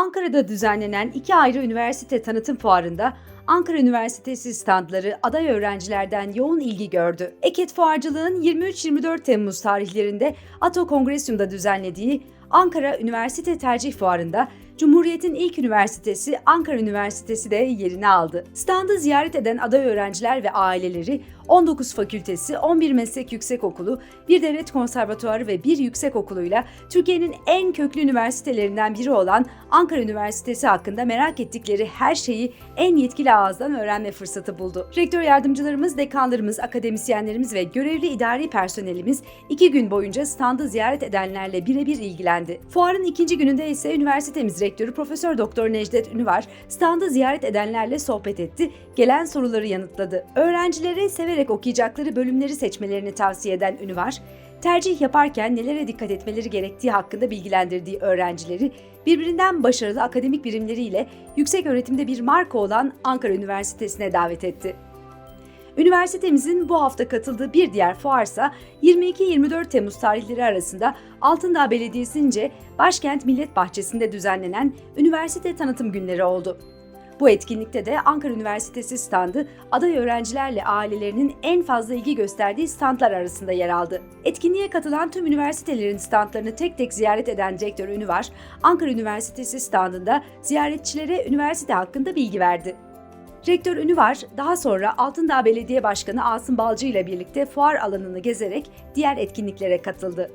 Ankara'da düzenlenen iki ayrı üniversite tanıtım fuarında Ankara Üniversitesi standları aday öğrencilerden yoğun ilgi gördü. Eket Fuarcılığın 23-24 Temmuz tarihlerinde Ato Kongresyum'da düzenlediği Ankara Üniversite Tercih Fuarı'nda Cumhuriyet'in ilk üniversitesi Ankara Üniversitesi de yerini aldı. Standı ziyaret eden aday öğrenciler ve aileleri 19 fakültesi, 11 meslek yüksekokulu, bir devlet konservatuarı ve bir yüksekokuluyla Türkiye'nin en köklü üniversitelerinden biri olan Ankara Üniversitesi hakkında merak ettikleri her şeyi en yetkili ağızdan öğrenme fırsatı buldu. Rektör yardımcılarımız, dekanlarımız, akademisyenlerimiz ve görevli idari personelimiz iki gün boyunca standı ziyaret edenlerle birebir ilgilendi. Fuarın ikinci gününde ise üniversitemiz rektörü Profesör Doktor Necdet Ünüvar standı ziyaret edenlerle sohbet etti, gelen soruları yanıtladı. Öğrencilere severek okuyacakları bölümleri seçmelerini tavsiye eden Ünüvar, tercih yaparken nelere dikkat etmeleri gerektiği hakkında bilgilendirdiği öğrencileri birbirinden başarılı akademik birimleriyle yüksek öğretimde bir marka olan Ankara Üniversitesi'ne davet etti. Üniversitemizin bu hafta katıldığı bir diğer fuarsa 22-24 Temmuz tarihleri arasında Altındağ Belediyesi'nce Başkent Millet Bahçesi'nde düzenlenen üniversite tanıtım günleri oldu. Bu etkinlikte de Ankara Üniversitesi standı aday öğrencilerle ailelerinin en fazla ilgi gösterdiği standlar arasında yer aldı. Etkinliğe katılan tüm üniversitelerin standlarını tek tek ziyaret eden Rektör Ünüvar, Ankara Üniversitesi standında ziyaretçilere üniversite hakkında bilgi verdi. Rektör Ünüvar daha sonra Altındağ Belediye Başkanı Asım Balcı ile birlikte fuar alanını gezerek diğer etkinliklere katıldı.